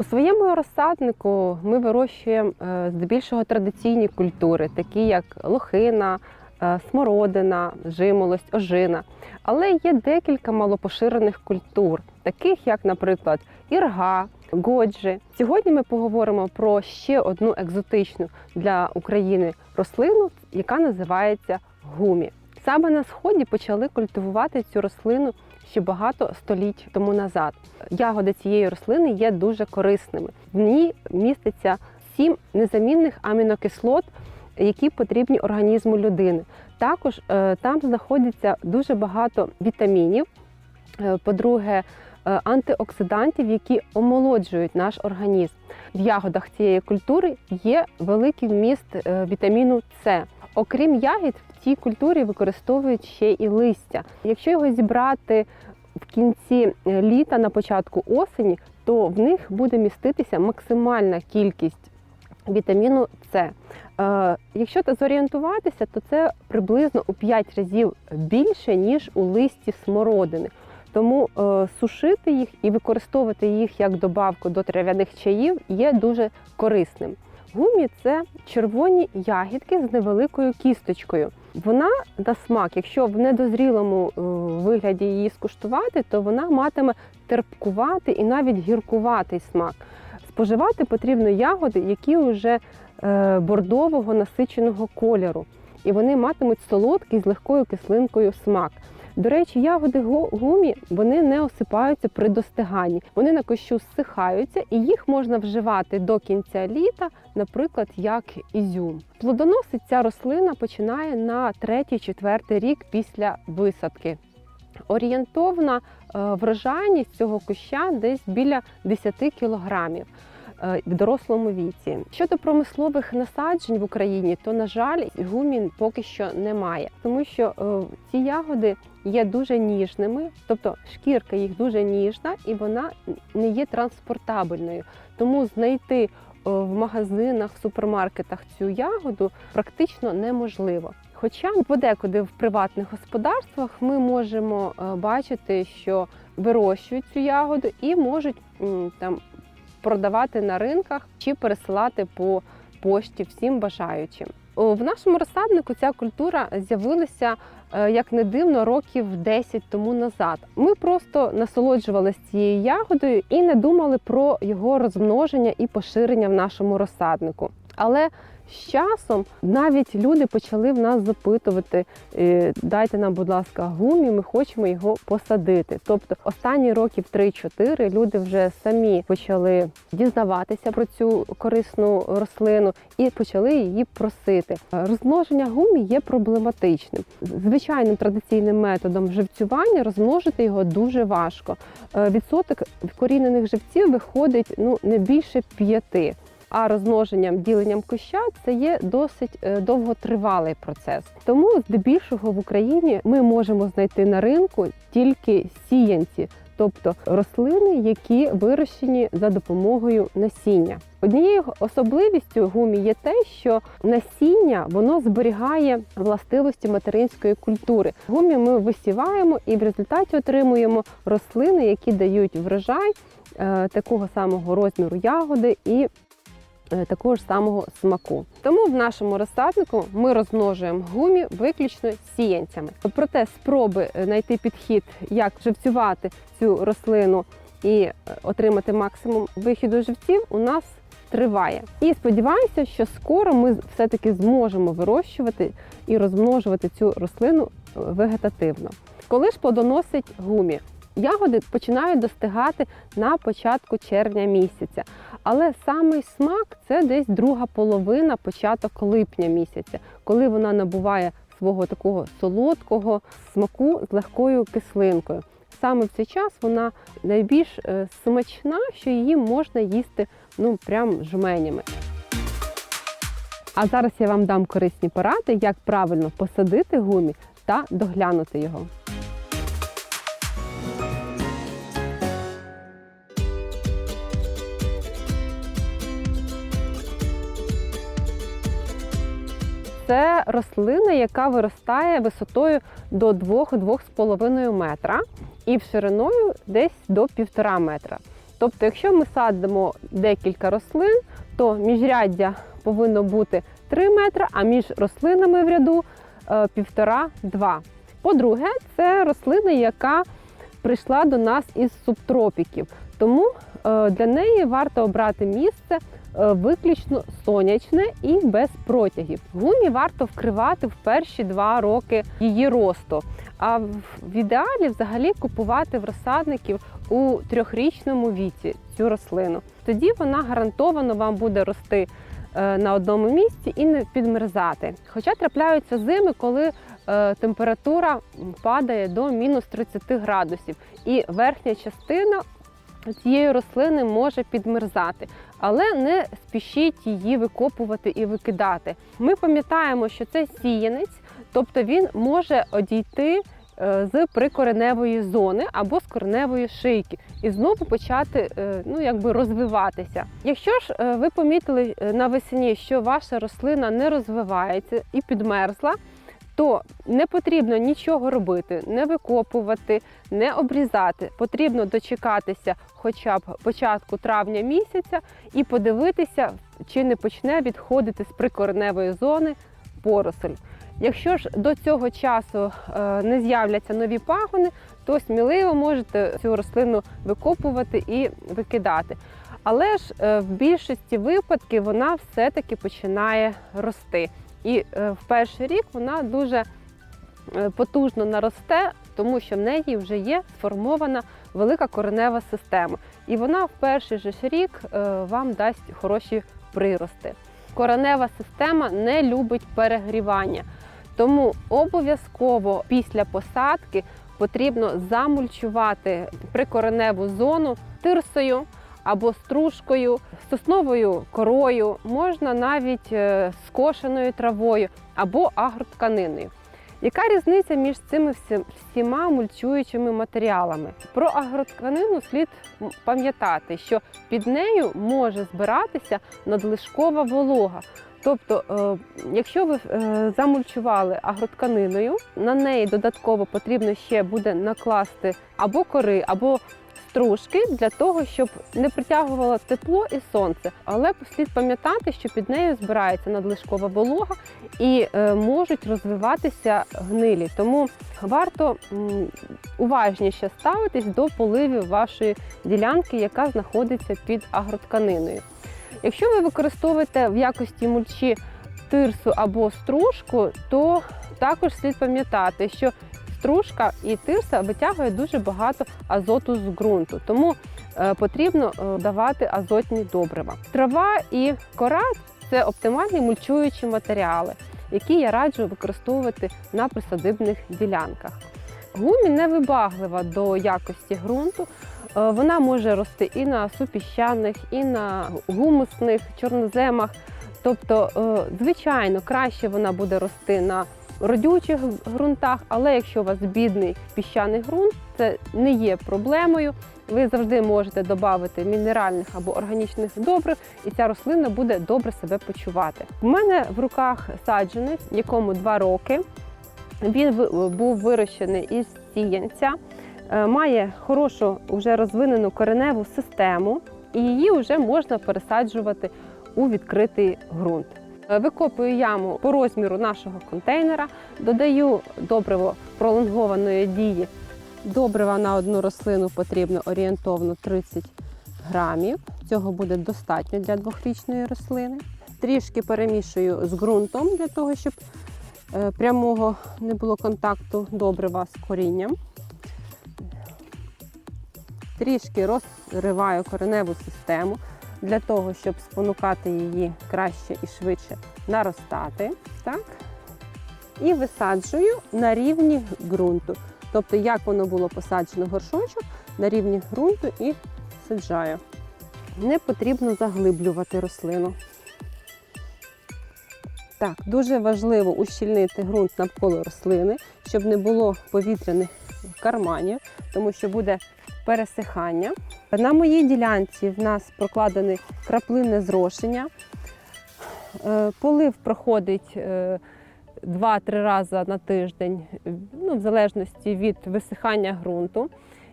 У своєму розсаднику ми вирощуємо е, здебільшого традиційні культури, такі як лохина, е, смородина, жимолость, ожина. Але є декілька малопоширених культур, таких як, наприклад, ірга, годжі. Сьогодні ми поговоримо про ще одну екзотичну для України рослину, яка називається гумі. Саме на сході почали культивувати цю рослину ще багато століть тому назад. Ягоди цієї рослини є дуже корисними. В ній міститься сім незамінних амінокислот, які потрібні організму людини. Також е, там знаходиться дуже багато вітамінів. Е, По-друге, е, антиоксидантів, які омолоджують наш організм. В ягодах цієї культури є великий вміст вітаміну С. Окрім ягід, в цій культурі використовують ще і листя. Якщо його зібрати в кінці е, літа, на початку осені, то в них буде міститися максимальна кількість вітаміну С. Е, Якщо зорієнтуватися, то це приблизно у 5 разів більше, ніж у листі смородини. Тому е, сушити їх і використовувати їх як добавку до трав'яних чаїв є дуже корисним. Гумі це червоні ягідки з невеликою кісточкою. Вона на смак, якщо в недозрілому е, вигляді її скуштувати, то вона матиме терпкуватий і навіть гіркуватий смак. Споживати потрібно ягоди, які вже е, бордового насиченого кольору, і вони матимуть солодкий з легкою кислинкою смак. До речі, ягоди гумі вони не осипаються при достиганні. Вони на кощу зсихаються, і їх можна вживати до кінця літа, наприклад, як ізюм. Плодоносить ця рослина починає на третій-четвертий рік після висадки. Орієнтовна е, врожайність цього куща десь біля 10 кілограмів в дорослому віці. Щодо промислових насаджень в Україні, то на жаль, гумін поки що немає, тому що е, ці ягоди є дуже ніжними, тобто шкірка їх дуже ніжна і вона не є транспортабельною. Тому знайти е, в магазинах, в супермаркетах цю ягоду практично неможливо. Хоча подекуди в приватних господарствах ми можемо е, бачити, що вирощують цю ягоду і можуть там продавати на ринках чи пересилати по пошті всім бажаючим. В нашому розсаднику ця культура з'явилася, е, як не дивно, років 10 тому назад. Ми просто насолоджувалися цією ягодою і не думали про його розмноження і поширення в нашому розсаднику. Але з часом навіть люди почали в нас запитувати: е, дайте нам, будь ласка, гумі, ми хочемо його посадити. Тобто, останні років 3-4 люди вже самі почали дізнаватися про цю корисну рослину і почали її просити. Розмноження гумі є проблематичним. Звичайним традиційним методом живцювання розмножити його дуже важко. Е, Відсоток вкорінених живців виходить ну не більше п'яти. А розмноженням, діленням куща це є досить е, довготривалий процес. Тому здебільшого в Україні ми можемо знайти на ринку тільки сіянці, тобто рослини, які вирощені за допомогою насіння. Однією особливістю гумі є те, що насіння воно зберігає властивості материнської культури. Гумі ми висіваємо і в результаті отримуємо рослини, які дають врожай е, такого самого розміру ягоди і такого ж самого смаку. Тому в нашому розсаднику ми розмножуємо гумі виключно сіянцями. Проте спроби е, знайти підхід, як живцювати цю рослину і е, отримати максимум вихіду живців, у нас триває. І сподіваюся, що скоро ми все-таки зможемо вирощувати і розмножувати цю рослину е, вегетативно. Коли ж плодоносить гумі? Ягоди починають достигати на початку червня місяця, але самий смак це десь друга половина, початок липня місяця, коли вона набуває свого такого солодкого смаку з легкою кислинкою. саме в цей час вона найбільш е, смачна, що її можна їсти ну прям жменями. А зараз я вам дам корисні поради, як правильно посадити гумі та доглянути його. Це рослина, яка виростає висотою до 2-2,5 метра і шириною десь до 1,5 метра. Тобто, якщо ми садимо декілька рослин, то міжряддя повинно бути 3 метри, а між рослинами в ряду 1,5-2. По-друге, це рослина, яка прийшла до нас із субтропіків. Тому е, для неї варто обрати місце е, виключно сонячне і без протягів. Гумі варто вкривати в перші два роки її росту. А в ідеалі взагалі купувати в розсадників у трьохрічному віці цю рослину. Тоді вона гарантовано вам буде рости е, на одному місці і не підмерзати. Хоча трапляються зими, коли температура падає до мінус 30 градусів, і верхня частина цієї рослини може підмерзати, але не спішіть її викопувати і викидати. Ми пам'ятаємо, що це сіянець, тобто він може одійти е, з прикореневої зони або з кореневої шийки і знову почати е, ну, якби розвиватися. Якщо ж е, ви помітили е, навесні, що ваша рослина не розвивається і підмерзла, то не потрібно нічого робити, не викопувати, не обрізати. Потрібно дочекатися хоча б початку травня місяця і подивитися, чи не почне відходити з прикореневої зони поросль. Якщо ж до цього часу е, не з'являться нові пагони, то сміливо можете цю рослину викопувати і викидати. Але ж е, в більшості випадків вона все-таки починає рости. І е, в перший рік вона дуже е, потужно наросте, тому що в неї вже є сформована велика коренева система. І вона в перший же рік е, вам дасть хороші прирости. Коренева система не любить перегрівання, тому обов'язково після посадки потрібно замульчувати прикореневу зону тирсою або стружкою, сосновою корою, можна навіть е, скошеною травою або агротканиною. Яка різниця між цими всіма мульчуючими матеріалами? Про агротканину слід пам'ятати, що під нею може збиратися надлишкова волога. Тобто, е, якщо ви е, замульчували агротканиною, на неї додатково потрібно ще буде накласти або кори, або стружки для того, щоб не притягувало тепло і сонце. Але слід пам'ятати, що під нею збирається надлишкова волога і е, можуть розвиватися гнилі. Тому варто уважніше ставитись до поливів вашої ділянки, яка знаходиться під агротканиною. Якщо ви використовуєте в якості мульчі тирсу або стружку, то також слід пам'ятати, що стружка і тирса витягує дуже багато азоту з ґрунту, тому е, потрібно е, давати азотні добрива. Трава і кора це оптимальні мульчуючі матеріали, які я раджу використовувати на присадибних ділянках. Гумі невибаглива до якості ґрунту. Е, Вона може рости і на супіщаних, і на гумусних чорноземах. Тобто, звичайно, краще вона буде рости на родючих ґрунтах, але якщо у вас бідний піщаний ґрунт, це не є проблемою. Ви завжди можете додати мінеральних або органічних добрив, і ця рослина буде добре себе почувати. У мене в руках саджанець, якому 2 роки. Він був вирощений із сіянця, е, має хорошу вже розвинену кореневу систему, і її вже можна пересаджувати у відкритий ґрунт. Е, Викопую яму по розміру нашого контейнера, додаю добриво пролонгованої дії. Добрива на одну рослину потрібно орієнтовно 30 грамів. Цього буде достатньо для двохрічної рослини. Трішки перемішую з ґрунтом для того, щоб е, прямого не було контакту добрива з корінням. Трішки розриваю кореневу систему для того, щоб спонукати її краще і швидше наростати. Так? І висаджую на рівні ґрунту. Тобто, як воно було посаджено горшочок на рівні ґрунту і саджаю. Не потрібно заглиблювати рослину. Так, дуже важливо ущільнити ґрунт навколо рослини, щоб не було повітряних карманів, тому що буде пересихання. На моїй ділянці в нас прокладене краплинне зрошення. Е, Полив проходить е, 2-3 рази на тиждень, е, ну, в залежності від висихання ґрунту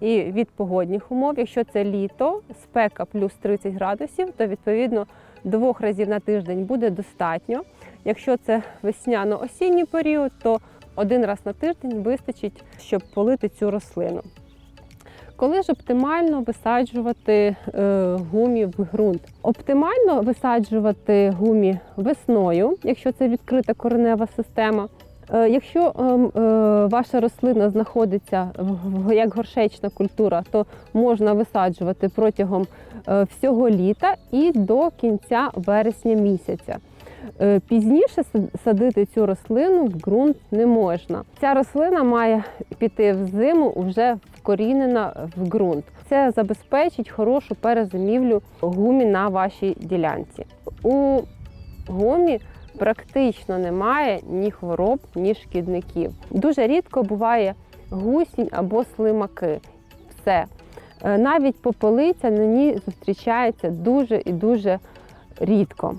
і від погодних умов. Якщо це літо, спека плюс 30 градусів, то відповідно двох разів на тиждень буде достатньо. Якщо це весняно-осінній період, то один раз на тиждень вистачить, щоб полити цю рослину. Коли ж оптимально висаджувати е, гумі в ґрунт? Оптимально висаджувати гумі весною, якщо це відкрита коренева система. Е, Якщо е, е, ваша рослина знаходиться в- в- як горшечна культура, то можна висаджувати протягом всього літа і до кінця вересня місяця. Пізніше садити цю рослину в ґрунт не можна. Ця рослина має піти в зиму вже вкорінена в ґрунт. Це забезпечить хорошу перезимівлю гумі на вашій ділянці. У гумі практично немає ні хвороб, ні шкідників. Дуже рідко буває гусінь або слимаки. Все. Е, Навіть попелиця на ній зустрічається дуже і дуже рідко.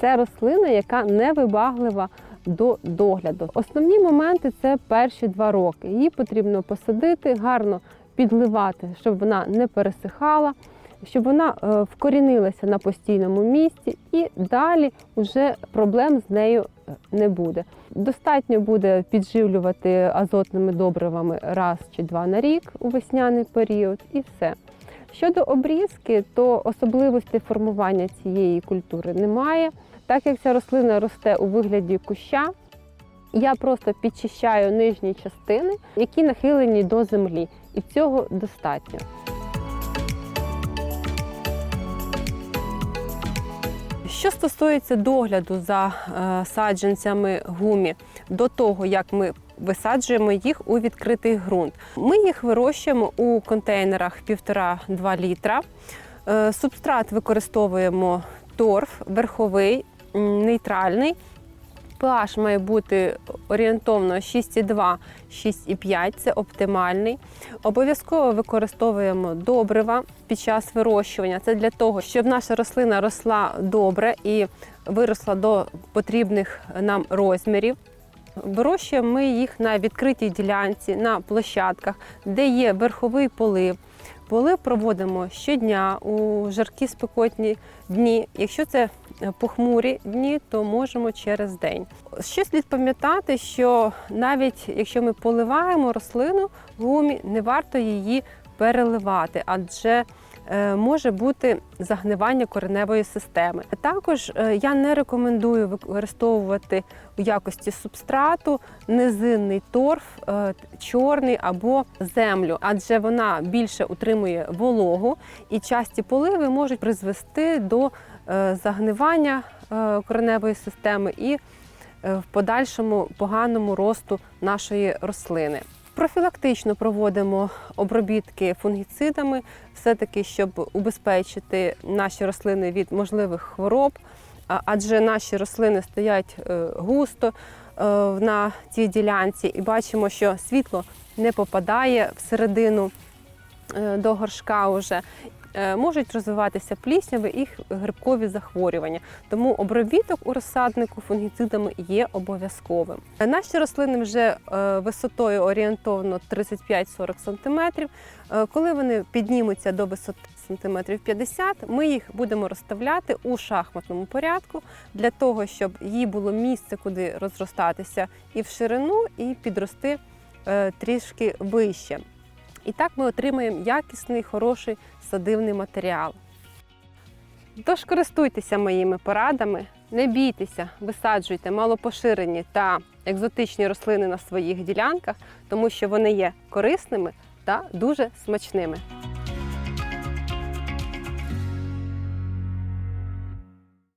Це рослина, яка невибаглива до догляду. Основні моменти це перші два роки. Її потрібно посадити, гарно підливати, щоб вона не пересихала, щоб вона е, вкорінилася на постійному місці, і далі вже проблем з нею е, не буде. Достатньо буде підживлювати азотними добривами раз чи два на рік у весняний період, і все. Щодо обрізки, то особливостей формування цієї культури немає. Так як ця рослина росте у вигляді куща, я просто підчищаю нижні частини, які нахилені до землі, і цього достатньо. Що стосується догляду за е, саджанцями гумі до того, як ми висаджуємо їх у відкритий ґрунт, ми їх вирощуємо у контейнерах 1,5-2 літра. Е, Субстрат використовуємо торф, верховий, нейтральний. pH має бути орієнтовно 6,2, 6,5 це оптимальний. Обов'язково використовуємо добрива під час вирощування. Це для того, щоб наша рослина росла добре і виросла до потрібних нам розмірів. Вирощуємо ми їх на відкритій ділянці, на площадках, де є верховий полив. Полив проводимо щодня у жаркі спекотні дні. Якщо це похмурі дні, то можемо через день. Ще слід пам'ятати, що навіть якщо ми поливаємо рослину в гумі, не варто її переливати, адже е, може бути загнивання кореневої системи. Також е, я не рекомендую використовувати у якості субстрату низинний торф, е, чорний або землю, адже вона більше утримує вологу, і часті поливи можуть призвести до загнивання е, кореневої системи і е, в подальшому поганому росту нашої рослини. Профілактично проводимо обробітки фунгіцидами, все-таки, щоб убезпечити наші рослини від можливих хвороб, адже наші рослини стоять е, густо е, на цій ділянці, і бачимо, що світло не попадає всередину е, до горшка уже. Е, Можуть розвиватися плісняві і грибкові захворювання, тому обробіток у розсаднику фунгіцидами є обов'язковим. Е, Наші рослини вже е, висотою орієнтовно 35-40 см. Коли вони піднімуться до висоти см 50 ми їх будемо розставляти у шахматному порядку для того, щоб їй було місце, куди розростатися і в ширину, і підрости трішки вище. І так ми отримаємо якісний, хороший садивний матеріал. Тож користуйтеся моїми порадами, не бійтеся, висаджуйте малопоширені та екзотичні рослини на своїх ділянках, тому що вони є корисними та дуже смачними.